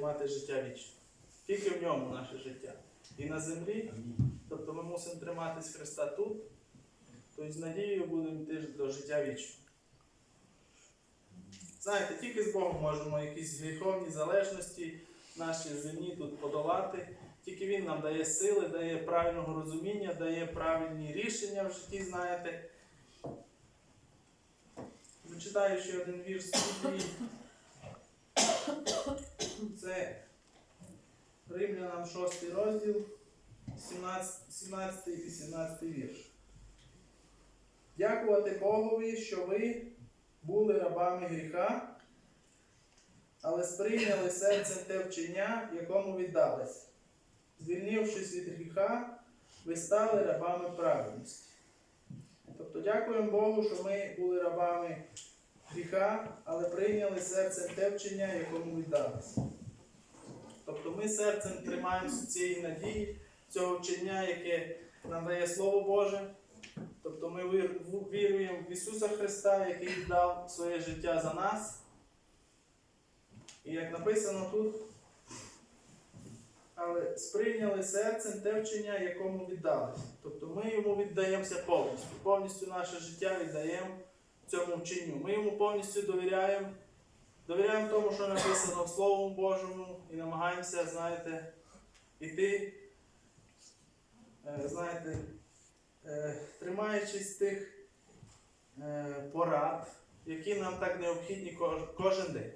Мати життя вічне. Тільки в ньому наше життя. І на землі, тобто ми мусимо триматись Христа тут, тобто з надією будемо йти до життя вічного. Знаєте, тільки з Богом можемо якісь гріховні залежності наші земні тут подолати. Тільки Він нам дає сили, дає правильного розуміння, дає правильні рішення в житті, знаєте. Зачитаю ще один вірш з. Римлянам 6 розділ, 17, 17 і 18 вірш. Дякувати Богові, що ви були рабами гріха, але сприйняли серцем те вчення, якому віддались. Звільнившись від гріха, ви стали рабами праведності. Тобто дякуємо Богу, що ми були рабами гріха, але прийняли серцем те вчення, якому віддалися. Тобто ми серцем тримаємося цієї надії, цього вчення, яке нам дає Слово Боже. Тобто ми віруємо в Ісуса Христа, який віддав своє життя за нас. І як написано тут, але сприйняли серцем те вчення, якому віддалися. Тобто ми йому віддаємося повністю. Повністю наше життя віддаємо цьому вченню. Ми йому повністю довіряємо. Довіряємо тому, що написано в Словом Божому, і намагаємося, знаєте, іти, е, знаєте, е, тримаючись тих е, порад, які нам так необхідні кожен день.